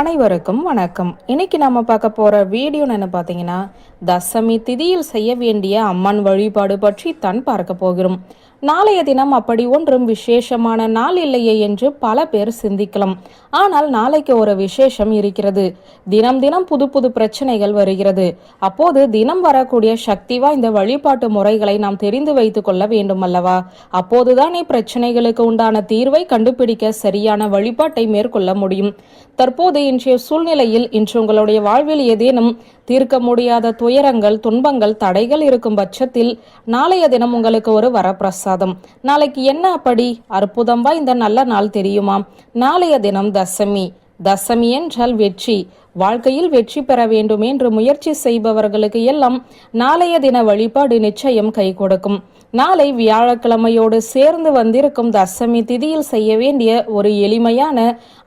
அனைவருக்கும் வணக்கம். இன்னைக்கு நம்ம பார்க்க போற வீடியோ என்ன பார்த்தீங்கன்னா தசமி திதியில் செய்ய வேண்டிய அம்மன் வழிபாடு பற்றி தான் பார்க்க போகிறோம். நாளைய தினம் அப்படி ஒன்றும் விசேஷமான நாள் இல்லையே என்று பல பேர் சிந்திக்கலாம். ஆனால் நாளைக்கு ஒரு விசேஷம் இருக்கிறது. தினம் தினம் புது புது பிரச்சனைகள் வருகிறது. அப்போது தினம் வரக்கூடிய சக்தி வாய்ந்த வழிபாட்டு முறைகளை நாம் தெரிந்து வைத்துக் கொள்ள வேண்டும் அல்லவா அப்போதுதானே பிரச்சனைகளுக்கு உண்டான தீர்வை கண்டுபிடிக்க சரியான வழிபாட்டை மேற்கொள்ள முடியும். தற்போது இன்றைய சூழ்நிலையில் இன்று உங்களுடைய வாழ்வில் ஏதேனும் தீர்க்க முடியாத துயரங்கள் துன்பங்கள் தடைகள் இருக்கும் பட்சத்தில் நாளைய தினம் உங்களுக்கு ஒரு வரப்பிரசாதம். நாளைக்கு என்ன அப்படி? அற்புதம் இந்த நல்ல நாள் தெரியுமா? நாளைய தினம் தசமி. தசமி என்றால் வெற்றி. வாழ்க்கையில் வெற்றி பெற வேண்டும் என்று முயற்சி செய்பவர்களுக்கு எல்லாம் நாளைய தின வழிபாடு நிச்சயம் கை கொடுக்கும். நாளை வியாழக்கிழமையோடு சேர்ந்து வந்திருக்கும் தசமி திதியில் செய்ய வேண்டிய ஒரு எளிமையான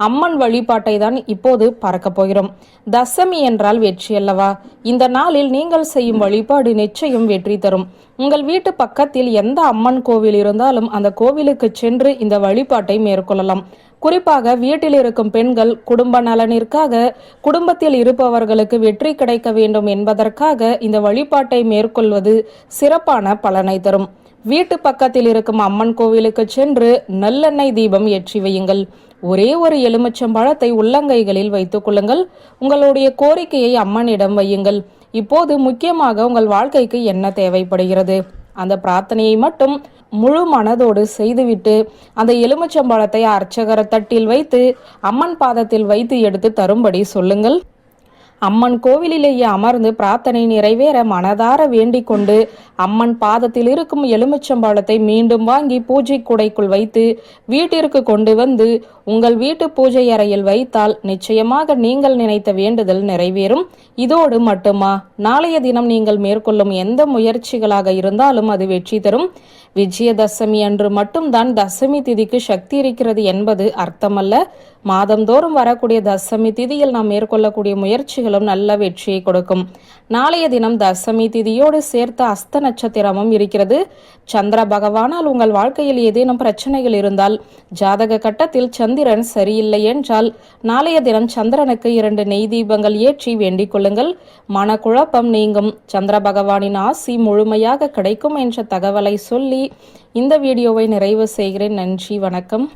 அம்மன் வழிபாட்டை தான் இப்போது பார்க்க போகிறோம். தசமி என்றால் வெற்றி அல்லவா? இந்த நாளில் நீங்கள் செய்யும் வழிபாடு நிச்சயம் வெற்றி தரும். உங்கள் வீட்டு பக்கத்தில் எந்த அம்மன் கோவில் இருந்தாலும் அந்த கோவிலுக்கு சென்று இந்த வழிபாட்டை மேற்கொள்ளலாம். குறிப்பாக வீட்டில் இருக்கும் பெண்கள் குடும்ப நலனிற்காக குடும்பத்தில் இருப்பவர்களுக்கு வெற்றி கிடைக்க வேண்டும் என்பதற்காக இந்த வழிபாட்டை மேற்கொள்வது சிறப்பான பலனை தரும். வீட்டு பக்கத்தில் இருக்கும் அம்மன் கோவிலுக்கு சென்று நல்லெண்ணெய் தீபம் ஏற்றி வையுங்கள். ஒரே ஒரு எலுமிச்சம்பழத்தை உள்ளங்கைகளில் வைத்துக் கொள்ளுங்கள். உங்களுடைய கோரிக்கையை அம்மனிடம் வையுங்கள். இப்போது முக்கியமாக உங்கள் வாழ்க்கைக்கு என்ன தேவைப்படுகிறது? அந்த பிரார்த்தனையை மட்டும் முழு மனதோடு செய்துவிட்டு அந்த எலுமிச்சம்பழத்தை அர்ச்சகர தட்டில் வைத்து அம்மன் பாதத்தில் வைத்து எடுத்து தரும்படி சொல்லுங்கள். அம்மன் கோவிலிலேயே அமர்ந்து பிரார்த்தனை நிறைவேற மனதார வேண்டிக் கொண்டு அம்மன் பாதத்தில் இருக்கும் எலுமிச்சம்பழத்தை மீண்டும் வாங்கி பூஜை குடைக்குள் வைத்து வீட்டிற்கு கொண்டு வந்து உங்கள் வீட்டு பூஜை அறையில் வைத்தால் நிச்சயமாக நீங்கள் நினைத்த வேண்டுதல் நிறைவேறும். இதோடு மட்டுமா? நாளைய தினம் நீங்கள் மேற்கொள்ளும் எந்த முயற்சிகளாக இருந்தாலும் அது வெற்றி தரும். விஜயதசமி அன்று மட்டும்தான் தசமி திதிக்கு சக்தி இருக்கிறது என்பது அர்த்தமல்ல. மாதந்தோறும் வரக்கூடிய தசமி திதியில் நாம் மேற்கொள்ளக்கூடிய முயற்சிகளும் நல்ல வெற்றியை கொடுக்கும். நாளைய தினம் தசமி திதியோடு சேர்த்த அஸ்த நட்சத்திரமும் இருக்கிறது. சந்திர பகவானால் உங்கள் வாழ்க்கையில் ஏதேனும் பிரச்சனைகள் இருந்தால் ஜாதக கட்டத்தில் சந்திரன் சரியில்லை என்றால் நாளைய தினம் சந்திரனுக்கு இரண்டு நெய் தீபங்கள் ஏற்றி வேண்டிக் கொள்ளுங்கள். மனக்குழப்பம் நீங்கும். சந்திர பகவானின் ஆசி முழுமையாக கிடைக்கும் என்ற தகவலை சொல்லி இந்த வீடியோவை நிறைவு செய்கிறேன். நன்றி வணக்கம்.